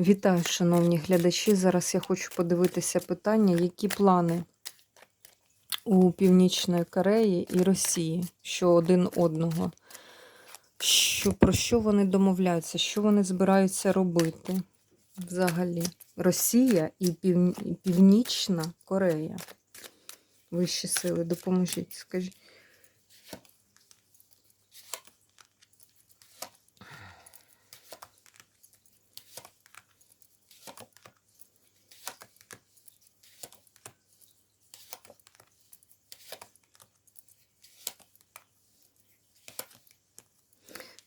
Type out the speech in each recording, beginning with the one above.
Вітаю, шановні глядачі. Зараз я хочу подивитися питання, які плани у Північної Кореї і Росії, що один одного, що, про що вони домовляються, що вони збираються робити взагалі. Росія і Північна Корея. Вищі сили, допоможіть, скажіть.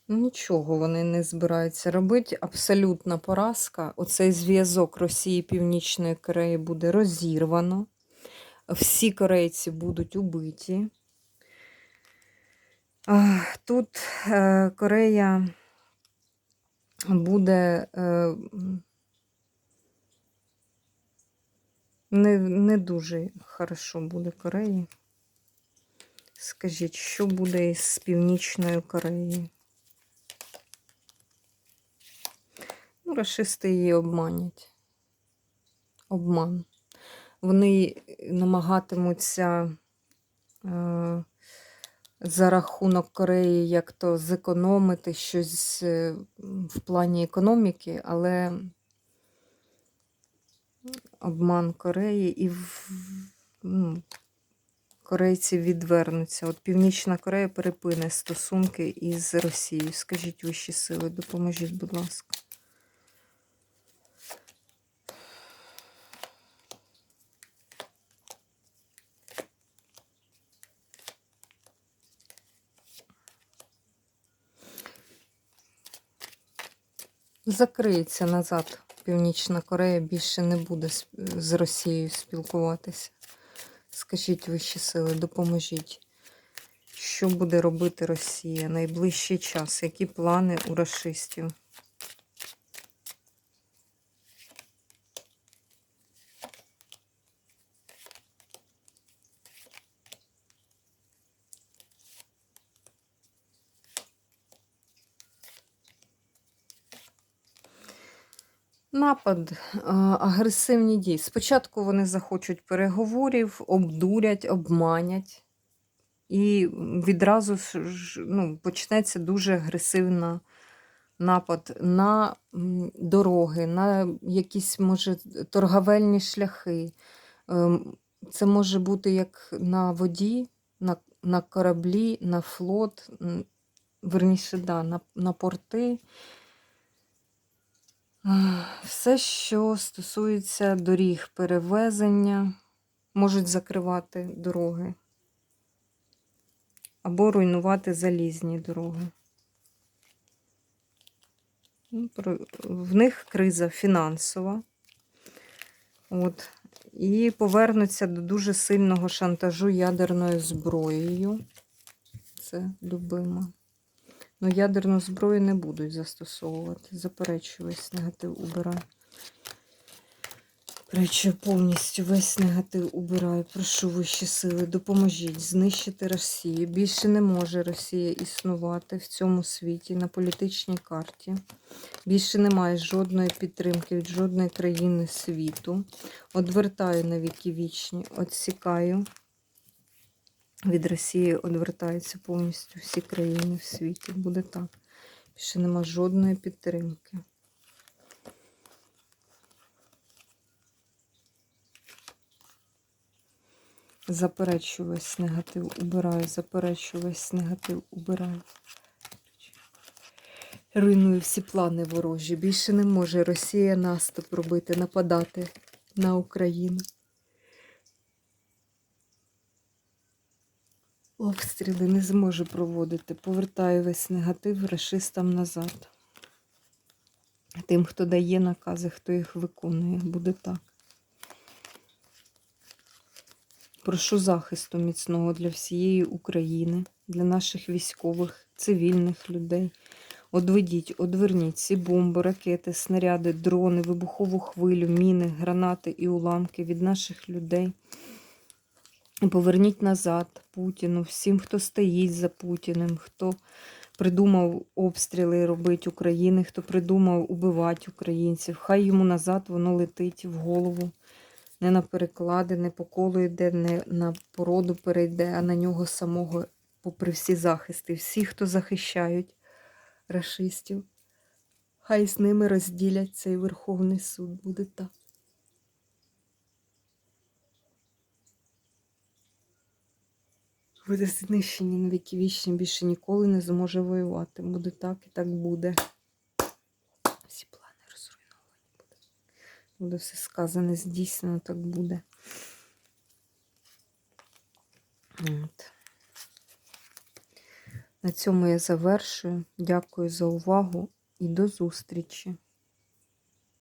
Нічого вони не збираються робити. Абсолютна поразка. Оцей зв'язок Росії і Північної Кореї буде розірвано. Всі корейці будуть убиті. Тут е, Корея буде е, не, не дуже хорошо буде Кореї. Скажіть, що буде із Північною Кореєю? Ну, расисти її обманять. Обман. Вони намагатимуться е, за рахунок Кореї як то зекономити щось е, в плані економіки, але обман Кореї і в, ну, корейці відвернуться. От Північна Корея перепине стосунки із Росією. Скажіть вищі сили, допоможіть, будь ласка. Закриється назад. Північна Корея більше не буде з- Росією спілкуватися. Скажіть вищі сили, допоможіть. Що буде робити Росія найближчий час? Які плани у расистів? Напад, е, агресивні дії. Спочатку вони захочуть переговорів, обдурять, обманять, і відразу ну, почнеться дуже агресивна напад на дороги, на якісь, може, торговельні шляхи. Ем, Це може бути як на воді, на, на кораблі, на флот, верніше, да, на, на порти. Все, що стосується доріг перевезення, можуть закривати дороги або руйнувати залізні дороги. Ну, В них криза фінансова. От. І повернуться до дуже сильного шантажу ядерною зброєю. Це любимо. Ну, ядерну зброю не будуть застосовувати. Заперечую весь негатив убираю. Заперечую повністю весь негатив убираю. Прошу вищі сили, допоможіть знищити Росію. Більше не може Росія існувати в цьому світі на політичній карті. Більше немає жодної підтримки від жодної країни світу. Одвертаю на віки вічні, відсікаю. Від Росії одвертаються повністю всі країни в світі. Буде так. Більше нема жодної підтримки. Заперечую весь негатив, убираю, заперечую весь негатив, убираю. Руйную всі плани ворожі. Більше не може Росія наступ робити, нападати на Україну. Обстріли не зможу проводити. Повертаю весь негатив расистам назад. Тим, хто дає накази, хто їх виконує, буде так. Прошу захисту міцного для всієї України, для наших військових, цивільних людей. Одведіть, одверніть ці бомби, ракети, снаряди, дрони, вибухову хвилю, міни, гранати і уламки від наших людей. І Поверніть назад Путіну, всім, хто стоїть за Путіним, хто придумав обстріли робити України, хто придумав убивати українців. Хай йому назад воно летить в голову. Не на переклади, не по колу йде, не на породу перейде, а на нього самого, попри всі захисти. Всі, хто захищають рашистів, хай з ними розділять цей Верховний суд. Буде так. Буде знищені на віки вічні, більше ніколи не зможе воювати. Буде так і так буде. Всі плани розруйновані буде. Буде все сказане, здійснено, так буде. От. На цьому я завершую. Дякую за увагу і до зустрічі!